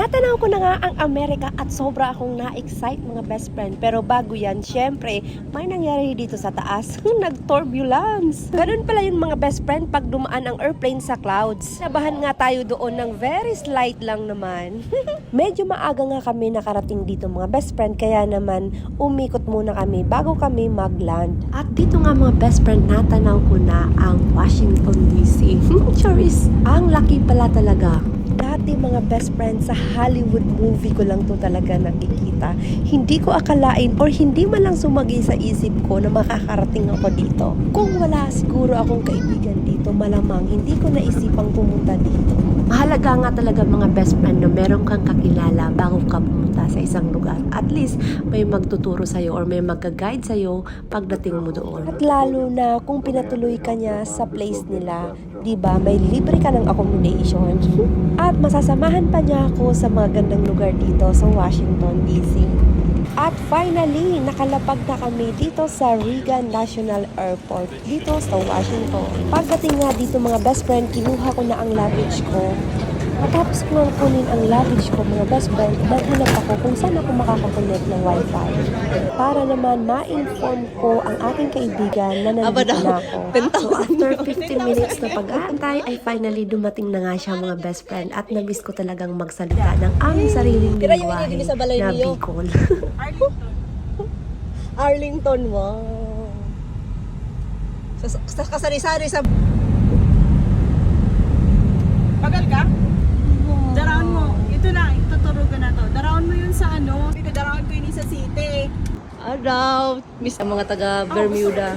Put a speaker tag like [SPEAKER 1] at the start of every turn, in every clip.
[SPEAKER 1] Natanaw ko na nga ang Amerika at sobra akong na-excite mga best friend. Pero bago yan, syempre, may nangyari dito sa taas. Nag-turbulence. Ganun pala yung mga best friend pag dumaan ang airplane sa clouds. Nabahan nga tayo doon ng very slight lang naman. Medyo maaga nga kami nakarating dito mga best friend. Kaya naman, umikot muna kami bago kami mag-land. At dito nga mga best friend, natanaw ko na ang Washington DC. Charis, ang laki pala talaga. Dati mga best friends sa Hollywood movie ko lang to talaga nakikita. Hindi ko akalain or hindi man lang sumagi sa isip ko na makakarating ako dito. Kung wala siguro akong kaibigan dito, malamang hindi ko naisipang pumunta dito. Mahalaga nga talaga mga best friend na meron kang kakilala bago ka pumunta sa isang lugar. At least may magtuturo sa'yo or may magka-guide sa'yo pagdating mo doon. At lalo na kung pinatuloy ka niya sa place nila, 'di ba? May libre ka ng accommodation. At masasamahan pa niya ako sa mga gandang lugar dito sa Washington DC. At finally, nakalapag na kami dito sa Reagan National Airport dito sa Washington. Pagdating nga dito mga best friend, kinuha ko na ang luggage ko. Matapos ko nang kunin ang luggage ko mga best friend, naghanap ako kung saan ako makakakonect ng wifi. Para naman ma-inform ko ang aking kaibigan na nandito na ako. So after 15 minutes na pag-aantay, ay finally dumating na nga siya mga best friend at na-miss ko talagang magsalita ng aming sariling lingwahe na. Bicol.
[SPEAKER 2] Arlington, wow. Sa, sa kasari-sari sa...
[SPEAKER 3] Bagal ka? Daraon mo. Ito na, ituturo ko na to. Daraon mo yun sa ano. Ito, daraon ko yun sa city.
[SPEAKER 2] Araw. Miss ang mga taga Bermuda.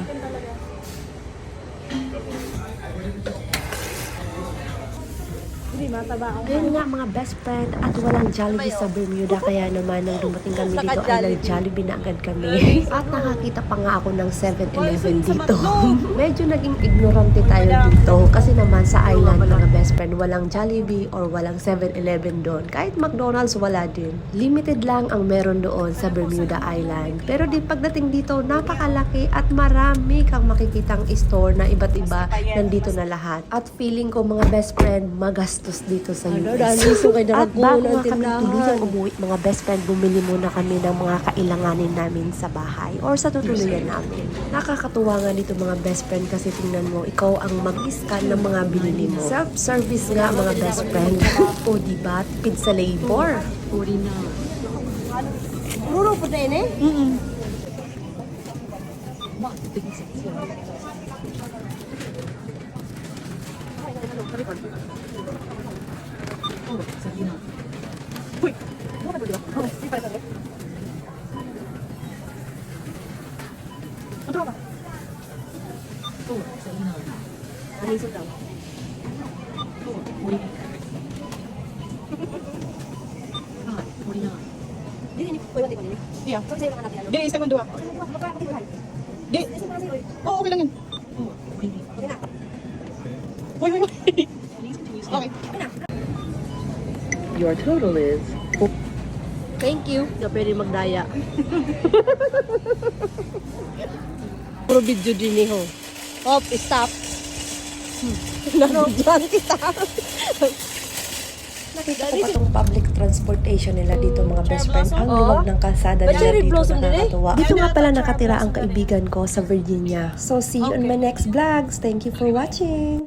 [SPEAKER 1] Ayun nga mga best friend at walang Jollibee sa Bermuda kaya naman nang dumating kami dito ay nag-Jollibee na agad kami. At nakakita pa nga ako ng 7-Eleven dito. Medyo naging ignorante tayo dito kasi naman sa island mga best friend walang Jollibee or walang 7-Eleven doon. Kahit McDonald's wala din. Limited lang ang meron doon sa Bermuda Island. Pero di pagdating dito napakalaki at marami kang makikitang store na iba't iba nandito na lahat. At feeling ko mga best friend magastos dito sa
[SPEAKER 2] Ano,
[SPEAKER 1] US. At bago
[SPEAKER 2] ng
[SPEAKER 1] nga kami tuluyang umuwi, mga best friend, bumili muna kami ng mga kailanganin namin sa bahay or sa tutuluyan namin. Nakakatuwa nga dito mga best friend kasi tingnan mo, ikaw ang mag-scan ng mga binili mo. Self-service nga mga best friend. o diba, tipid sa labor.
[SPEAKER 2] Ruro po
[SPEAKER 1] Your total is... Thank you. Hindi magdaya.
[SPEAKER 2] Puro video din eh ho. Hop, stop. Nabidyoan kita.
[SPEAKER 1] Nakita ko pa tong public transportation nila dito mga best friend. Ang luwag ng kalsada nila dito
[SPEAKER 2] eh?
[SPEAKER 1] nakakatuwa. Dito nga pala nakatira ang kaibigan ko sa Virginia. So see you on my next vlogs. Thank you for watching.